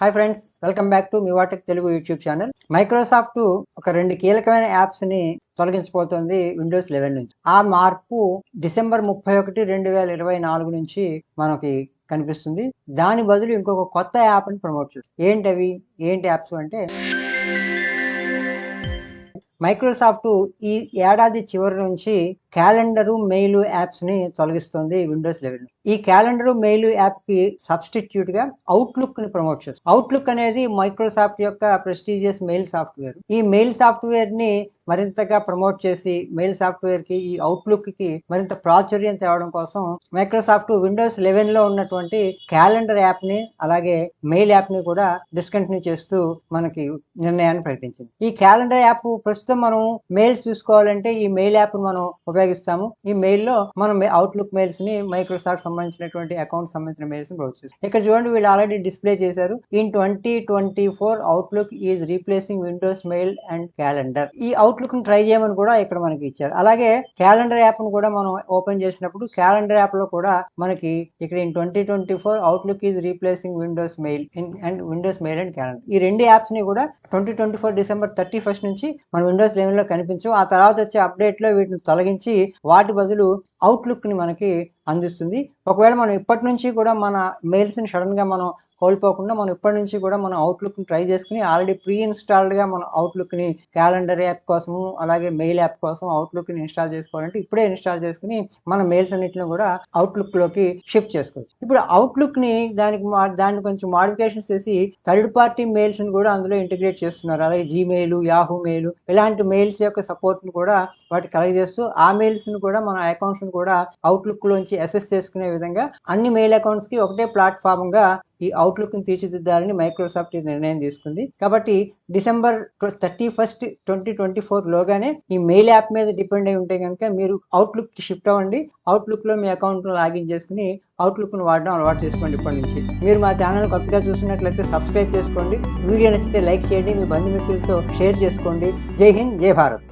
Hi friends welcome back to Mivatech Telugu YouTube channel Microsoft ఒక రెండు కీలకమైన యాప్స్ని తొలగించబోతోంది విండోస్ లెవెన్ నుంచి. ఆ మార్పు డిసెంబర్ ముప్పై ఒకటి రెండు వేల ఇరవై నాలుగు నుంచి మనకి కనిపిస్తుంది. దాని బదులు ఇంకొక కొత్త యాప్ని ప్రమోట్ చేస్తుంది. ఏంటి అవి? ఏంటి యాప్స్ అంటే మైక్రోసాఫ్ట్ ఈ ఏడాది చివరి నుంచి క్యాలెండరు మెయిల్ యాప్స్ని తొలగిస్తుంది విండోస్ లెవెన్ ఈ క్యాలెండర్ మెయిల్ యాప్కి సబ్స్టిట్యూట్గా అవుట్లుక్ని ప్రమోట్ చేస్తుంది. అవుట్లుక్ అనేది మైక్రోసాఫ్ట్ యొక్క ప్రెస్టీజియస్ మెయిల్ సాఫ్ట్వేర్. ఈ మెయిల్ సాఫ్ట్వేర్ని మరింతగా ప్రమోట్ చేసి మెయిల్ సాఫ్ట్వేర్కి ఈ అవుట్లుక్కి మరింత ప్రాచుర్యం తేవడం కోసం మైక్రోసాఫ్ట్ విండోస్ లెవెన్లో ఉన్నటువంటి క్యాలెండర్ యాప్ని అలాగే మెయిల్ యాప్ని కూడా డిస్కంటిన్యూ చేస్తూ మనకి నిర్ణయాన్ని ప్రకటించింది. ఈ క్యాలెండర్ యాప్ ప్రస్తుతం మనం మెయిల్స్ చూసుకోవాలంటే ఈ మెయిల్ యాప్ మనం ఉపయోగిస్తాము. ఈ మెయిల్లో మనం అవుట్లుక్ మెయిల్స్ని మైక్రోసాఫ్ట్ సంబంధించినటువంటి అకౌంట్ సంబంధించిన మెయిల్స్ని ప్రొవైడ్ చేస్తాం. ఇక్కడ చూడండి వీళ్ళు ఆల్రెడీ డిస్ప్లే చేశారు. In twenty twenty four Outlook is replacing Windows mail and calendar ఈ అవుట్లుక్ని ట్రై చేయమని కూడా ఇక్కడ మనకి ఇచ్చారు. అలాగే క్యాలెండర్ యాప్ను కూడా మనం ఓపెన్ చేసినప్పుడు క్యాలెండర్ యాప్లో కూడా మనకి ఇక్కడ in twenty twenty four Outlook is replacing Windows mail and Windows mail and calendar ఈ రెండు యాప్స్ని కూడా twenty twenty four December thirty first నుంచి మన విండోస్ లెవెన్లో కనిపించవు. ఆ తర్వాత వచ్చే అప్డేట్లో వీటిని తొలగించి వాటి బదులు అవుట్లుక్ని మనకి అందిస్తుంది. ఒకవేళ మనం ఇప్పటి నుంచి కూడా మన మెయిల్స్ని సడన్గా మనం కోల్పోకుండా మనం ఇప్పటి నుంచి కూడా మనం అవుట్లుక్ని ట్రై చేసుకుని ఆల్రెడీ ప్రీ ఇన్స్టాల్డ్గా మనం అవుట్లుక్ని క్యాలెండర్ యాప్ కోసము అలాగే మెయిల్ యాప్ కోసం అవుట్లుక్ని ఇన్స్టాల్ చేసుకోవాలంటే ఇప్పుడే ఇన్స్టాల్ చేసుకుని మన మెయిల్స్ అన్నింటిని కూడా అవుట్లుక్లోకి షిఫ్ట్ చేసుకోవచ్చు. ఇప్పుడు అవుట్లుక్ని దానికి మా- దాన్ని కొంచెం మాడిఫికేషన్స్ చేసి థర్డ్ పార్టీ మెయిల్స్ని కూడా అందులో ఇంటిగ్రేట్ చేస్తున్నారు. అలాగే జీమెయిల్ యాహూ మెయిల్ ఇలాంటి మెయిల్స్ యొక్క సపోర్ట్ను కూడా వాటి కలగజేస్తూ ఆ మెయిల్స్ని కూడా మన అకౌంట్స్ని కూడా అవుట్లుక్లోంచి అసెస్ చేసుకునే విధంగా అన్ని మెయిల్ అకౌంట్స్కి ఒకటే ప్లాట్ఫామ్గా ఈ అవుట్లుక్ను తీర్చిదిద్దాలని మైక్రోసాఫ్ట్ ఈ నిర్ణయం తీసుకుంది. కాబట్టి December thirty first twenty twenty four లోగానే ఈ మెయిల్ యాప్ మీద డిపెండ్ అయి ఉంటే కనుక మీరు అవుట్లుక్కి షిఫ్ట్ అవ్వండి. అవుట్లుక్లో మీ అకౌంట్లో లాగిన్ చేసుకుని అవుట్లుక్ను వాడడం అలవాటు చేసుకోండి ఇప్పటి నుంచి. మీరు మా ఛానల్ కొత్తగా చూసినట్లయితే సబ్స్క్రైబ్ చేసుకోండి. వీడియో నచ్చితే లైక్ చేయండి. మీ బంధుమిత్రులతో షేర్ చేసుకోండి. జై హింద్ జై భారత్.